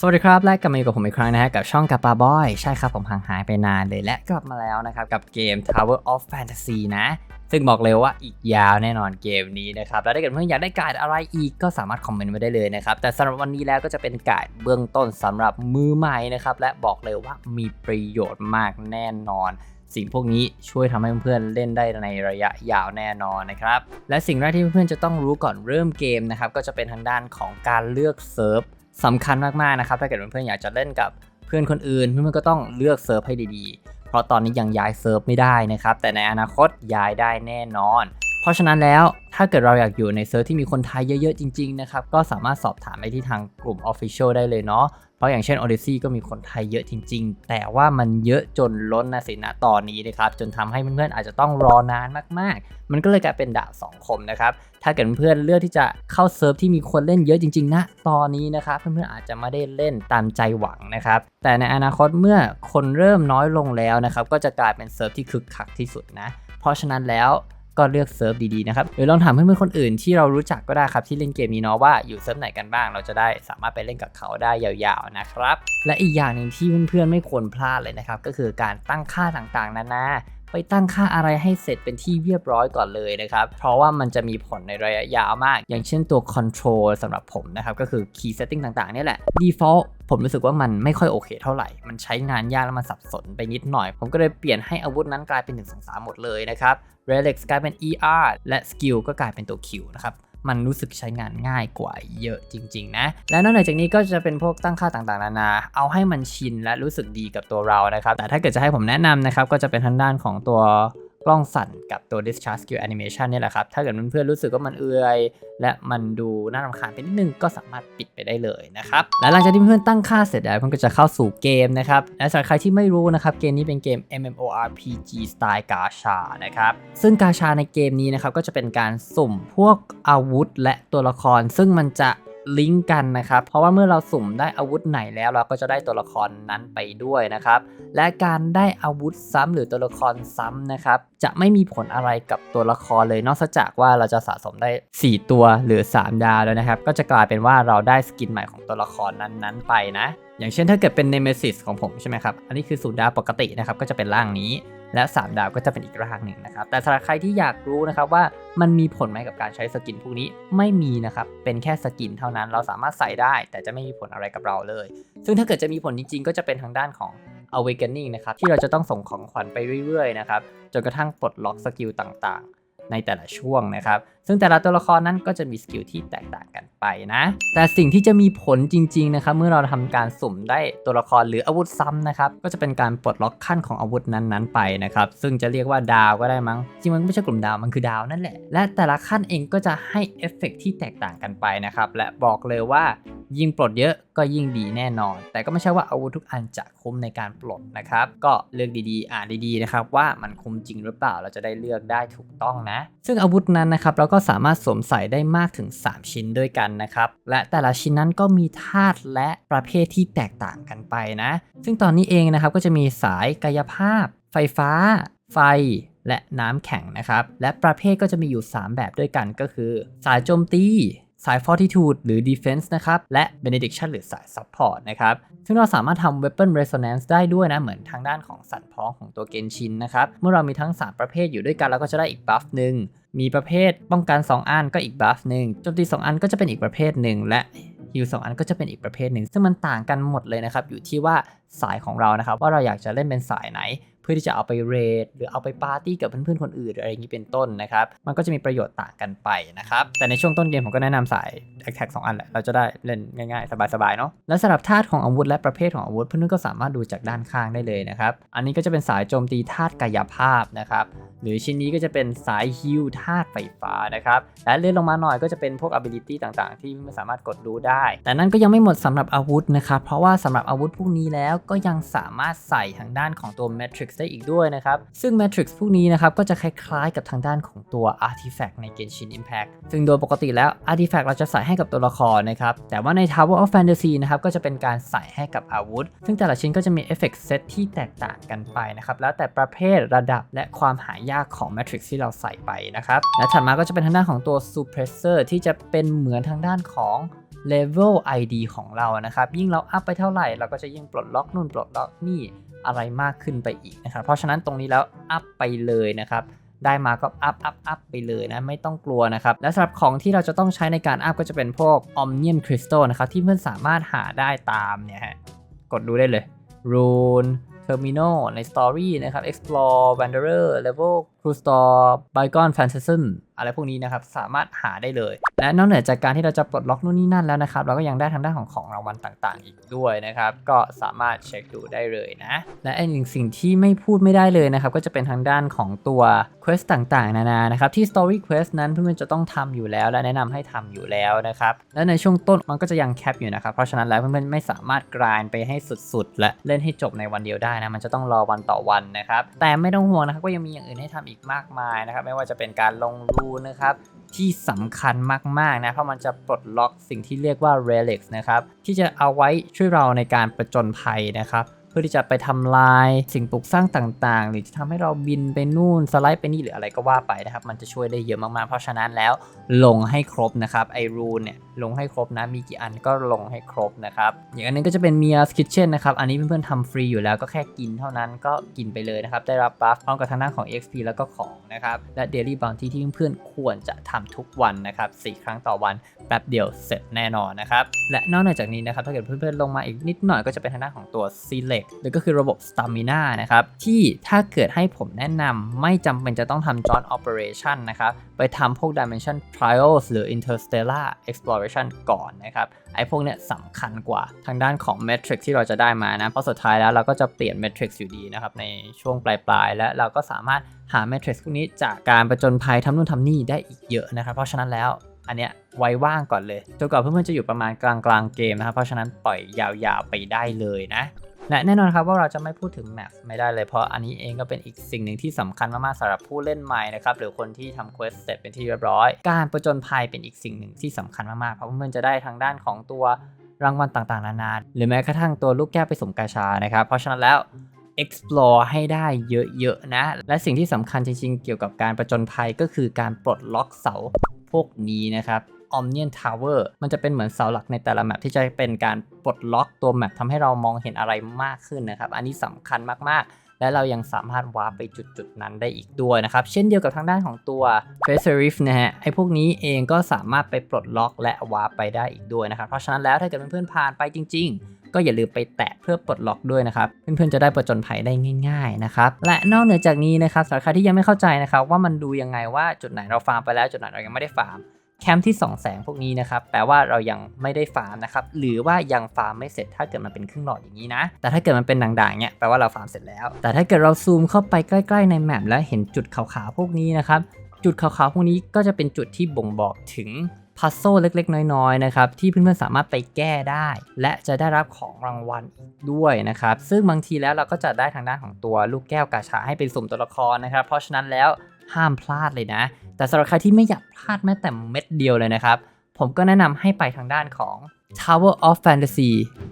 สวัสดีครับ และกลับมาอยู่กับผมอีกครั้งนะฮะกับช่องกับปาบอย ใช่ครับผมห่างหายไปนานเลยและกลับมาแล้วนะครับ กับเกม Tower of Fantasy นะ ซึ่งบอกเลยว่าอีกยาวแน่นอนเกมนี้นะครับ แล้วถ้าเกิดเพื่อนอยากได้การ์ดอะไรอีกก็สามารถคอมเมนต์มาได้เลยนะครับ แต่สำหรับวันนี้แล้วก็จะเป็นการ์ดเบื้องต้นสำหรับมือใหม่นะครับและบอกเลยว่ามีประโยชน์มากแน่นอนสิ่งพวกนี้ช่วยทำให้เพื่อนเล่นได้ในระยะยาวแน่นอนนะครับ และสิ่งแรกที่เพื่อนจะต้องรู้ก่อนเริ่มเกมนะครับก็จะเป็นทางด้านของการเลือกเซิร์ฟ สำคัญมากๆนะครับถ้าเกิดเพื่อนๆอยากจะเล่นกับเพื่อนคนอื่นเพื่อนๆก็ต้องเลือกเซิร์ฟให้ดีๆ เพราะตอนนี้ยังย้ายเซิร์ฟไม่ได้นะครับแต่ในอนาคตย้ายได้แน่นอน ราะฉะนั้นแล้วถ้าเกิดเราอยากอยู่ในเซิร์ฟที่มีคนไทยเยอะๆ จริงๆนะครับก็สามารถสอบถามไปที่ทางกลุ่ม Official ได้เลยเนาะเพราะอย่างเช่น Odyssey ก็มีคนไทยเยอะจริง ๆ แต่ว่ามันเยอะจนล้นนะสินะตอนนี้นะครับจนทำให้เพื่อนๆอาจจะต้องรอนานมากๆ มันก็เลยกลายเป็นดาบสองคมนะครับถ้าเกิดเพื่อนๆเลือกที่จะเข้าเซิร์ฟที่มีคนเล่นเยอะจริงๆนะตอนนี้นะครับเพื่อนๆอาจจะไม่ได้เล่นตามใจหวังนะครับแต่ในอนาคตเมื่อคนเริ่มน้อยลงแล้วนะครับก็จะกลายเป็นเซิร์ฟที่คึกคักที่สุดนะเพราะฉะนั้นแล้ว ก็เลือกเซิร์ฟดีๆนะครับหรือลองถามเพื่อนๆคนอื่นที่เรารู้จักก็ได้ครับที่เล่นเกมนี้เนาะว่าอยู่เซิร์ฟไหนกันบ้าง เราจะได้สามารถไปเล่นกับเขาได้ยาวๆนะครับและอีกอย่างหนึ่งที่เพื่อนๆไม่ควรพลาดเลยนะครับก็คือการตั้งค่าต่างๆนานา ไปตั้งค่าอะไรให้เสร็จเป็นที่เรียบร้อยก่อนเลยนะครับ เพราะว่ามันจะมีผลในระยะยาวมาก อย่างเช่นตัว control สำหรับผมนะครับ ก็คือ key setting ต่างๆ เนี่ยแหละ default ผมรู้สึกว่ามันไม่ค่อยโอเคเท่าไหร่ มันใช้งานยากแล้วมันสับสนไปนิดหน่อย ผมก็เลยเปลี่ยนให้อาวุธนั้นกลายเป็น1 2 3หมดเลยนะครับ relics กลายเป็น er และ skill ก็กลายเป็นตัว q นะครับ มันรู้สึกใช้งานง่ายกว่าเยอะจริง ๆ นะ และนอกจากนี้ก็จะเป็นพวกตั้งค่าต่างๆ นานา เอาให้มันชินและรู้สึกดีกับตัวเรานะครับ แต่ถ้าเกิดจะให้ผมแนะนำนะครับ ก็จะเป็นทางด้านของตัว กล้องสั่นกับตัว discharge skill animation เนี่ยแหละครับ ถ้าเกิดเพื่อนๆรู้สึกว่ามันเอื่อย และมันดูน่ารำคาญไปนิดนึงก็สามารถปิดไปได้เลยนะครับ และหลังจากที่เพื่อนๆตั้งค่าเสร็จแล้วเพื่อนก็จะเข้าสู่เกมนะครับ และสำหรับใครที่ไม่รู้นะครับ เกมนี้เป็นเกม MMORPG สไตล์กาชานะครับ ซึ่งกาชาในเกมนี้นะครับก็จะเป็นการสุ่มพวกอาวุธ และตัวละคร ซึ่งมันจะ ลิงก์กันนะครับ เพราะว่าเมื่อเราสุ่มได้อาวุธไหนแล้วเราก็จะได้ตัวละครนั้นไปด้วยนะครับ และการได้อาวุธซ้ำหรือตัวละครซ้ำนะครับ จะไม่มีผลอะไรกับตัวละครเลยนอกจากว่าเราจะสะสมได้ 4 ตัวหรือ 3 ดาวแล้วนะครับ ก็จะกลายเป็นว่าเราได้สกินใหม่ของตัวละครนั้นๆไปนะ อย่างเช่นถ้าเกิดเป็น Nemesis ของผมใช่ไหมครับ อันนี้คือศูนย์ดาวปกตินะครับก็จะเป็นร่างนี้ และ 3 ดาวก็จะเป็นอีกร่างหนึ่งนะครับ แต่สำหรับใครที่อยากรู้นะครับว่ามันมีผลไหมกับการใช้สกินพวกนี้ไม่มีนะครับ เป็นแค่สกินเท่านั้นเราสามารถใส่ได้ แต่จะไม่มีผลอะไรกับเราเลย ซึ่งถ้าเกิดจะมีผลจริง ๆ ก็จะเป็นทางด้านของ awakening นะครับที่เราจะต้องส่งของขวัญไปเรื่อยๆนะครับจนกระทั่งปลดล็อกสกิลต่างๆ ในแต่ละช่วงนะครับ ซึ่งแต่ละตัวละครนั้นก็จะมีสกิลที่แตกต่างกันไปนะ แต่สิ่งที่จะมีผลจริงๆนะครับ เมื่อเราทำการสุ่มได้ตัวละครหรืออาวุธซ้ำนะครับ ก็จะเป็นการปลดล็อกขั้นของอาวุธนั้นๆไปนะครับ ซึ่งจะเรียกว่าดาวก็ได้มั้ง จริงมันไม่ใช่กลุ่มดาว มันคือดาวนั่นแหละ และแต่ละขั้นเองก็จะให้เอฟเฟกต์ที่แตกต่างกันไปนะครับ และบอกเลยว่ายิ่งปลดเยอะก็ยิ่งดีแน่นอน แต่ก็ไม่ใช่ว่าอาวุธทุกอันจะคุ้มในการปลดนะครับ ก็เลือกดีๆ อ่านดีๆนะครับว่ามันคุ้มจริงหรือเปล่า เราจะได้เลือกได้ถูกต้องนะซึ่งอาวุธนั้นนะครับเราก็สามารถสวมใส่ได้มากถึง 3 ชิ้นด้วยกันนะครับ และแต่ละชิ้นนั้นก็มีธาตุและประเภทที่แตกต่างกันไปนะ ซึ่งตอนนี้เองนะครับก็จะมีสายกายภาพ ไฟฟ้า ไฟและน้ำแข็งนะครับ และประเภทก็จะมีอยู่ 3 แบบด้วยกันก็คือ สายโจมตี สาย Fortitude หรือ Defense นะครับ และ Benediction หรือสาย Support นะครับ ซึ่งเราสามารถทำ Weapon Resonance ได้ด้วยนะ เหมือนทางด้านของสันพ้องของตัวเกนชินนะครับ เมื่อเรามีทั้ง 3 ประเภทอยู่ด้วยกันเราก็จะได้อีกบัฟหนึ่ง มีประเภทป้องกัน 2 อันก็อีกบัฟหนึ่งโจมตี 2 อันก็จะเป็นอีกประเภทหนึ่งและฮิลสองอันก็จะเป็นอีกประเภทหนึ่ง ซึ่งมันต่างกันหมดเลยนะครับ อยู่ที่ว่าสายของเรานะครับ ว่าเราอยากจะเล่นเป็นสายไหน พื่อที่จะเอาไปเรดหรือเอาไปปาร์ตี้กับเพื่อนๆคนอื่นอะไรอย่างนี้เป็นต้นนะครับ มันก็จะมีประโยชน์ต่างกันไปนะครับ แต่ในช่วงต้นเกมผมก็แนะนำสาย a t t a c k 2อันแหละ เราจะได้เล่นง่ายๆ สบายๆเนาะ และสำหรับธาตุของอาวุธและประเภทของอาวุธเพื่อนๆก็สามารถดูจากด้านข้างได้เลยนะครับ อันนี้ก็จะเป็นสายโจมตีธาตุกายภาพนะครับ หรือชิ้นนี้ก็จะเป็นสายฮิลธาตุไฟฟ้านะครับ และเลื่อนลงมาหน่อยก็จะเป็นพวก ability ต่างๆ ที่ไม่สามารถกดดูได้ แต่นั่นก็ยังไม่หมดสำหรับอาวุธนะครับ เพราะว่าสำหรับอาวุธพวกนี้แล้วก็ยังสามารถใส่ทางด้านของตัว matrix ได้อีกด้วยนะครับ ซึ่ง matrix พวกนี้นะครับก็จะคล้ายๆกับทางด้านของตัว artifact ใน Genshin Impact ซึ่งโดยปกติแล้ว artifact เราจะใส่ให้กับตัวละครนะครับ แต่ว่าใน Tower of Fantasy นะครับก็จะเป็นการใส่ให้กับอาวุธ ซึ่งแต่ละชิ้นก็จะมีเอฟเฟกต์เซตที่แตกต่างกันไปนะครับแล้วแต่ประเภทระดับและความหายากของ matrix ที่เราใส่ไปนะครับและถัดมาก็จะเป็นทางด้านของตัว suppressor ที่จะเป็นเหมือนทางด้านของ level ID ของเรานะครับ ยิ่งเราอัพไปเท่าไหร่ เราก็จะยิ่งปลดล็อกนู่นปลดล็อกนี่ อะไรมากขึ้นไปอีกนะครับ เพราะฉะนั้นตรงนี้แล้วอัพไปเลยนะครับได้มาก็อัพอัพอัพไปเลยนะ ไม่ต้องกลัวนะครับ และสำหรับของที่เราจะต้องใช้ในการอัพก็จะเป็นพวก Omnium Crystal นะครับ ที่เพื่อนสามารถหาได้ตามเนี่ยฮะ กดดูได้เลย Rune Terminal ใน Story นะครับ Explore Wanderer Level Cruise Store Bygone Phantasm อะไรพวกนี้นะครับสามารถหาได้เลย และนอกเหนือจากการที่เราจะปลดล็อกนู่นนี่นั่นแล้วนะครับเราก็ยังได้ทางด้านของของรางวัลต่างๆ อีกด้วยนะครับก็สามารถเช็คดูได้เลยนะและอีกหนึ่งสิ่งที่ไม่พูดไม่ได้เลยนะครับก็จะเป็นทางด้านของตัว Quest ต่างๆ นานานะครับที่ Story Quest นั้นเพื่อนๆจะต้องทำอยู่แล้ว และแนะนำให้ทำอยู่แล้วนะครับและในช่วงต้นมันก็จะยังแคปอยู่นะครับเพราะฉะนั้นแล้วเพื่อนๆไม่สามารถกรายไปให้สุดๆ และเล่นให้จบในวันเดียวได้นะมันจะต้องรอวันต่อวันนะครับแต่ไม่ต้องห่วงนะครับก็ยังมีอย่างอื่นให้ทำอีกมากมายนะครับไม่ว่าจะเป็นการลงรูนนะครับที่สำคัญมากๆนะเพราะมันจะปลดล็อกสิ่งที่เรียกว่า relics นะครับที่จะเอาไว้ช่วยเราในการประจนภัยนะครับ พื่อที่จะไปทำลายสิ่งปลูกสร้างต่าง ๆ หรือจะทำให้เราบินไปนู่นสไลด์ไปนี่หรืออะไรก็ว่าไปนะครับ มันจะช่วยได้เยอะมากๆ เพราะฉะนั้นแล้วลงให้ครบนะครับไอรูนเนี่ยลงให้ครบนะมีกี่อันก็ลงให้ครบนะครับอย่างอันนึงก็จะเป็น Mia's Kitchen นะครับอันนี้เพื่อนๆทำฟรีอยู่แล้วก็แค่กินเท่านั้นก็กินไปเลยนะครับได้รับบัฟพร้อมกับทางด้านของ XP แล้วก็ของนะครับและ Daily Bounty ที่เพื่อนๆควรจะทำทุกวันนะครับ4ครั้งต่อวันแป๊บเดียวเสร็จแน่นอนนะครับและนอกเหนือจากนี้นะครับถ้าเกิดเพื่อนๆลงมาอีกนิดหน่อยก็จะเป็นทางด้านของตัว Select หรือก็คือระบบ Stamina นะครับ ที่ถ้าเกิดให้ผมแนะนำไม่จำเป็นจะต้องทำ Joint Operation นะครับ ไปทำพวก Dimension Trials หรือ Interstellar Exploration ก่อนนะครับไอ้พวกเนี้ยสำคัญกว่าทางด้านของ Matrix ที่เราจะได้มานะ เพราะสุดท้ายแล้วเราก็จะเปลี่ยน Matrix อยู่ดีนะครับ ในช่วงปลายๆ และเราก็สามารถหา Matrix พวกนี้จากการประจนภัยทำนู่นทำนี่ได้อีกเยอะนะครับ เพราะฉะนั้นแล้วอันเนี้ยไว้ว่างก่อนเลยจนกว่าเพื่อนๆจะอยู่ประมาณกลางๆเกมนะครับ เพราะฉะนั้นปล่อยยาวๆไปได้เลยนะ และแน่นอนครับว่าเราจะไม่พูดถึง Map ไม่ได้เลยเพราะอันนี้เองก็เป็นอีกสิ่งหนึ่งที่สำคัญมากๆสำหรับผู้เล่นใหม่นะครับหรือคนที่ทำ Quest เสร็จเป็นที่เรียบร้อย การประจนภัยเป็นอีกสิ่งหนึ่งที่สำคัญมากๆเพราะเพื่อนจะได้ทางด้านของตัวรางวัลต่างๆ นานา หรือแม้กระทั่งตัวลูกแก้วไปสมกาชานะครับ เพราะฉะนั้นแล้ว explore ให้ได้เยอะๆนะ และสิ่งที่สำคัญจริงๆ เกี่ยวกับการประจนภัยก็คือการปลดล็อกเสาพวกนี้นะครับ Omnium Tower มันจะเป็นเหมือนเสาหลักในแต่ละแมปที่จะเป็นการปลดล็อกตัวแมปทำให้เรามองเห็นอะไรมากขึ้นนะครับ อันนี้สำคัญมากๆและเรายังสามารถวาร์ปไปจุดๆ นั้นได้อีกด้วยนะครับ เช่นเดียวกับทางด้านของตัว f a c e r i f นะฮะ ไอพวกนี้เองก็สามารถไปปลดล็อกและวาร์ปไปได้อีกด้วยนะครับ เพราะฉะนั้นแล้วถ้าเกิดเพื่อนๆผ่านไปจริง ๆ ก็อย่าลืมไปแตะเพื่อปลดล็อกด้วยนะครับ เพื่อนๆ จะได้ประจนภัยได้ง่าย ๆ นะครับ และนอกเหนือจากนี้นะครับสำหรับใครที่ยังไม่เข้าใจนะครับว่ามันดูยังไงว่าจุดไหนเราฟาร์มไปแล้วจุดไหนเรายังไม่ได้ฟาร์ม แคมป์ที่2แสงพวกนี้นะครับแปลว่าเรายังไม่ได้ฟาร์มนะครับหรือว่ายังฟาร์มไม่เสร็จถ้าเกิดมันเป็นครึ่งหลอดอย่างนี้นะ แต่ถ้าเกิดมันเป็นด่างๆเนี่ยแปลว่าเราฟาร์มเสร็จแล้ว แต่ถ้าเกิดเราซูมเข้าไปใกล้ ๆ ในแมปแล้วเห็นจุดขาวๆพวกนี้นะครับจุดขาวๆพวกนี้ก็จะเป็นจุดที่บ่งบอกถึงพัซโซเล็กๆ น้อยๆนะครับที่เพื่อนๆสามารถไปแก้ได้ และจะได้รับของรางวัลด้วยนะครับซึ่งบางทีแล้วเราก็จะได้ทางด้านของตัวลูกแก้วกาชาให้เป็นสุ่มตัวละครนะครับ เพราะฉะนั้นแล้ว ห้ามพลาดเลยนะ แต่สำหรับใครที่ไม่อยากพลาดแม้แต่เม็ดเดียวเลยนะครับ ผมก็แนะนำให้ไปทางด้านของ Tower of Fantasy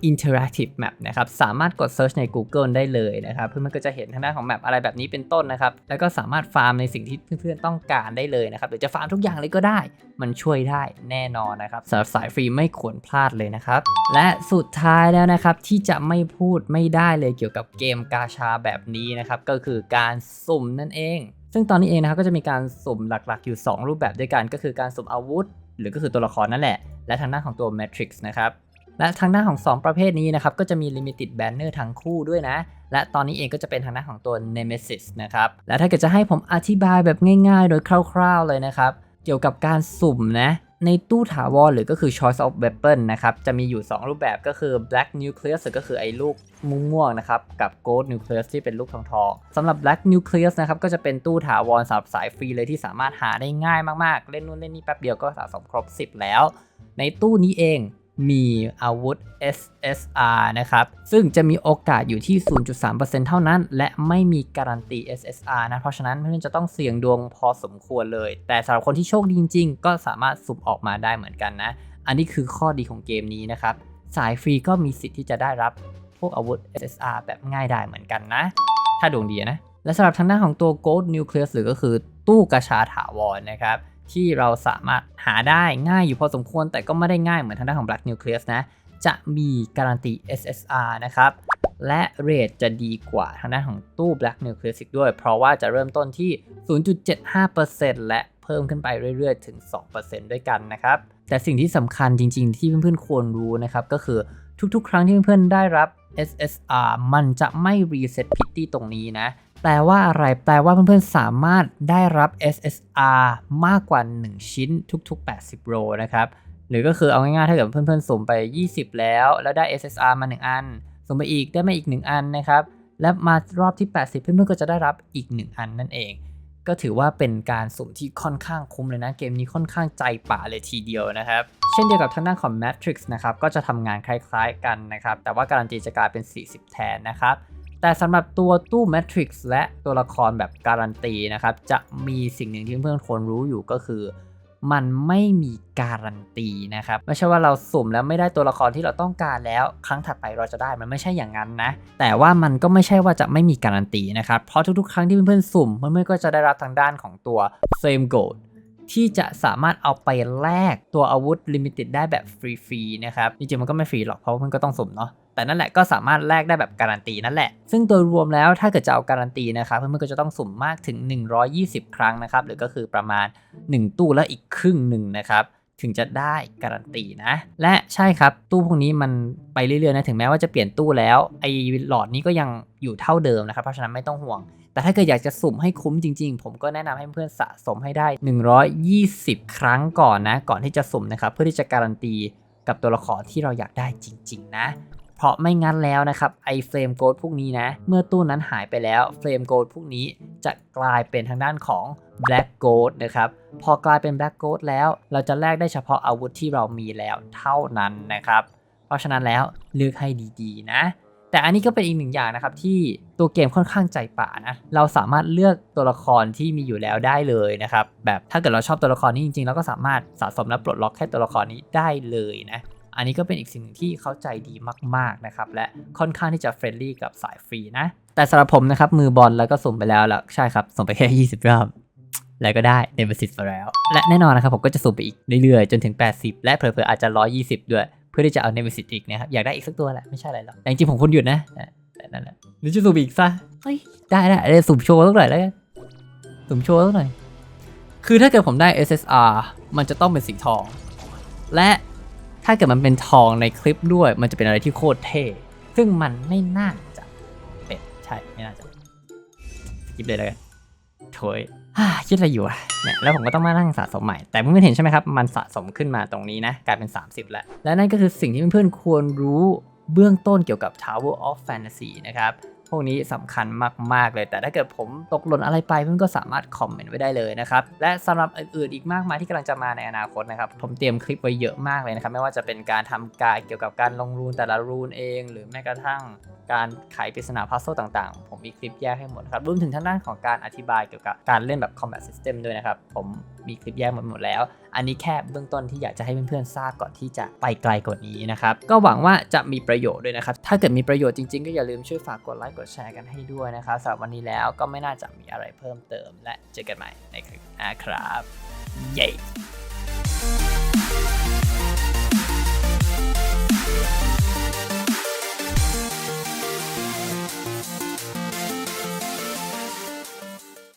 Interactive Map นะครับ สามารถกด Search ใน Google ได้เลยนะครับ เพื่อนๆก็จะเห็นทางด้านของแมปอะไรแบบนี้เป็นต้นนะครับ แล้วก็สามารถฟาร์มในสิ่งที่เพื่อนๆต้องการได้เลยนะครับ หรือจะฟาร์มทุกอย่างเลยก็ได้ มันช่วยได้แน่นอนนะครับสำหรับสายฟรีไม่ควรพลาดเลยนะครับ และสุดท้ายแล้วนะครับ ที่จะไม่พูดไม่ได้เลยเกี่ยวกับเกมกาชาแบบนี้นะครับ ก็คือการสุ่มนั่นเอง ซึ่งตอนนี้เองนะครับก็จะมีการสุ่มหลักๆ อยู่ 2 รูปแบบด้วยกัน ก็คือการสุ่มอาวุธ หรือก็คือตัวละครนั่นแหละ และทางด้านของตัว Matrix นะครับและทางด้านของ 2 ประเภทนี้นะครับก็จะมี Limited Banner ทั้งคู่ด้วยนะ และตอนนี้เองก็จะเป็นทางด้านของตัว Nemesis นะครับและถ้าเกิดจะให้ผมอธิบายแบบง่ายๆ โดยคร่าว ๆเลยนะครับเกี่ยวกับการสุ่มนะ ในตู้ถาวรหรือก็คือ choice of weapon นะครับ จะมีอยู่ 2 รูปแบบก็คือ black nucleus ก็คือไอ้ลูกม่วงๆนะครับ กับ gold nucleus ที่เป็นลูกทองๆสำหรับ black nucleus นะครับ ก็จะเป็นตู้ถาวรสำหรับสายฟรีเลยที่สามารถหาได้ง่ายมากๆ เล่นนู่นเล่นนี่แป๊บเดียวก็สะสมครบ 10 แล้ว ในตู้นี้เอง มีอาวุธ SSR นะครับ ซึ่งจะมีโอกาสอยู่ที่ 0.3%เท่านั้น และไม่มีการันตี SSR นะ เพราะฉะนั้นเพื่อนๆจะต้องเสี่ยงดวงพอสมควรเลย แต่สำหรับคนที่โชคดีจริงๆ ก็สามารถสุ่มออกมาได้เหมือนกันนะ อันนี้คือข้อดีของเกมนี้นะครับ สายฟรีก็มีสิทธิ์ที่จะได้รับพวกอาวุธ SSR แบบง่ายได้เหมือนกันนะ ถ้าดวงดีนะ และสำหรับทางด้านของตัว Gold Nucleus หรือก็คือตู้กระชาถาวรนะครับ ที่เราสามารถหาได้ง่ายอยู่พอสมควร แต่ก็ไม่ได้ง่ายเหมือนทางด้านของ Black Nucleus นะ จะมีการันตี SSR นะครับ และเรทจะดีกว่าทางด้านของตู้ Black Nucleus อีกด้วย เพราะว่าจะเริ่มต้นที่ 0.75%และเพิ่มขึ้นไปเรื่อยๆ ถึง 2%ด้วยกันนะครับ แต่สิ่งที่สำคัญจริง ๆ ที่เพื่อนๆควรรู้นะครับก็คือทุกๆ ครั้งที่เพื่อนๆได้รับ SSR มันจะไม่ reset pity ตรงนี้นะ แปลว่าอะไร แปลว่าเพื่อนๆ สามารถได้รับ SSR มากกว่า 1 ชิ้นทุกๆ 80 โรนะครับ หรือก็คือเอาง่ายๆ ถ้าเกิดเพื่อนๆสุ่มไป 20 แล้ว แล้วได้ SSR มา 1 อันสุ่มไปอีกได้มาอีก 1 อันนะครับ และมารอบที่ 80 เพื่อนๆ ก็จะได้รับอีก 1 อันนั่นเอง ก็ถือว่าเป็นการสุ่มที่ค่อนข้างคุ้มเลยนะ เกมนี้ค่อนข้างใจป่าเลยทีเดียวนะครับ เช่นเดียวกับทางด้านของ Matrix นะครับ ก็จะทำงานคล้ายๆ กันนะครับ แต่ว่าการันตีจะกลายเป็น 40 แทนนะครับ แต่สำหรับตัวตู้ Matrix และตัวละครแบบการันตีนะครับ จะมีสิ่งหนึ่งที่เพื่อนๆควรรู้อยู่ก็คือ มันไม่มีการันตีนะครับ ไม่ใช่ว่าเราสุ่มแล้วไม่ได้ตัวละครที่เราต้องการแล้ว ครั้งถัดไปเราจะได้มันไม่ใช่อย่างนั้นนะ แต่ว่ามันก็ไม่ใช่ว่าจะไม่มีการันตีนะครับ เพราะทุกๆ ครั้งที่เพื่อนๆสุ่มเพื่อนๆก็จะได้รับทางด้านของตัว Flame Gold ที่จะสามารถเอาไปแลกตัวอาวุธลิมิเต็ดได้แบบฟรีๆนะครับ จริงๆมันก็ไม่ฟรีหรอกเพราะว่าเพื่อนก็ต้องสุ่มเนาะ แต่นั่นแหละก็สามารถแลกได้แบบการันตีนั่นแหละ ซึ่งโดยรวมแล้วถ้าเกิดจะเอาการันตีนะครับเพื่อนๆก็จะต้องสุ่มมากถึง 120 ครั้งนะครับ หรือก็คือประมาณ 1 ตู้แล้วอีกครึ่งหนึ่งนะครับถึงจะได้การันตีนะ และใช่ครับตู้พวกนี้มันไปเรื่อยๆนะถึงแม้ว่าจะเปลี่ยนตู้แล้วไอ้หลอดนี้ก็ยังอยู่เท่าเดิมนะครับ เพราะฉะนั้นไม่ต้องห่วง แต่ถ้าเกิดอยากจะสุ่มให้คุ้มจริง ๆ ผมก็แนะนำให้เพื่อนสะสมให้ได้ 120 ครั้งก่อนนะ ก่อนที่จะสุ่มนะครับ เพื่อที่จะการันตีกับตัวละครที่เราอยากได้จริง ๆ นะ เพราะไม่งั้นแล้วนะครับไอเฟรมโกดพวกนี้นะ เมื่อตู้นั้นหายไปแล้วเฟรมโกดพวกนี้จะกลายเป็นทางด้านของ Black Gold นะครับ พอกลายเป็น Black Gold แล้ว เราจะแลกได้เฉพาะอาวุธที่เรามีแล้วเท่านั้นนะครับ เพราะฉะนั้นแล้วเลือกให้ดีๆนะ แต่อันนี้ก็เป็นอีกหนึ่งอย่างนะครับที่ตัวเกมค่อนข้างใจป่านะ เราสามารถเลือกตัวละครที่มีอยู่แล้วได้เลยนะครับ แบบถ้าเกิดเราชอบตัวละครนี้จริงๆ เราก็สามารถสะสมและปลดล็อกแค่ตัวละครนี้ได้เลยนะ อันนี้ก็เป็นอีกสิ่งหนึ่งที่เข้าใจดีมากๆนะครับ และค่อนข้างที่จะเฟรนลี่กับสายฟรีนะ แต่สำหรับผมนะครับ มือบอลแล้วก็ส่งไปแล้วล้วใช่ครับ ส่งไปแค่ 20 รอบ แล้วก็ได้เดบิสิตมาแล้ว และแน่นอนนะครับผมก็จะสุ่มไปอีกเรื่อยๆ จนถึง 80 และเผลอๆอาจจะ 120 ด้วย เพื่อที่จะเอาเนบิสิตอีกนะครับอยากได้อีกสักตัวแหละไม่ใช่อะไรหรอกแต่จริงๆผมควรหยุดนะแต่นั่นแหละหรือจะสุ่มอีกซะเฮ้ยได้ได้สุ่มโชว์สักหน่อยแล้วกันสุ่มโชว์สักหน่อยคือถ้าเกิดผมได้ SSR มันจะต้องเป็นสีทอง และ ถ้าเกิดมันเป็นทองในคลิปด้วย มันจะเป็นอะไรที่โคตรเท่ ซึ่งมันไม่น่าจะเป็นใช่ไม่น่าจะสกิปเลยแล้วกันโถยฮ่าคิดอะไรอยู่อะเนี่ยแล้วผมก็ต้องมานั่งสะสมใหม่ แต่เพื่อนๆเห็นใช่ไหมครับ มันสะสมขึ้นมาตรงนี้นะ กลายเป็น 30 แล้ว และนั่นก็คือสิ่งที่เพื่อนๆควรรู้เบื้องต้นเกี่ยวกับ Tower of Fantasy นะครับ พวกนี้สำคัญมาก ๆ เลย แต่ถ้าเกิดผมตกหล่นอะไรไปเพื่อนก็สามารถคอมเมนต์ไว้ได้เลยนะครับ และสำหรับอื่นๆอีกมากมายที่กำลังจะมาในอนาคตนะครับ ผมเตรียมคลิปไว้เยอะมากเลยนะครับ ไม่ว่าจะเป็นการทำกายเกี่ยวกับการลงรูนแต่ละรูนเอง หรือแม้กระทั่งการไขปริศนาพัซโซต่างๆ ผมมีคลิปแยกให้หมดครับรวมถึงทางด้านของการอธิบายเกี่ยวกับการเล่นแบบ combat system ด้วยนะครับ ผมมีคลิปแยกหมดหมดแล้ว อันนี้แค่เบื้องต้นที่อยากจะให้เพื่อนๆทราบก่อนที่จะไปไกลกว่านี้นะครับ ก็หวังว่าจะมีประโยชน์ด้วยนะครับ ถ้าเกิดมีประโยชน์จริงๆ ก็อย่าลืมช่วยฝากกดไลค์กดแชร์กันให้ด้วยนะครับสำหรับวันนี้แล้วก็ไม่น่าจะมีอะไรเพิ่มเติม และเจอกันใหม่ในคลิปหน้าครับ เย้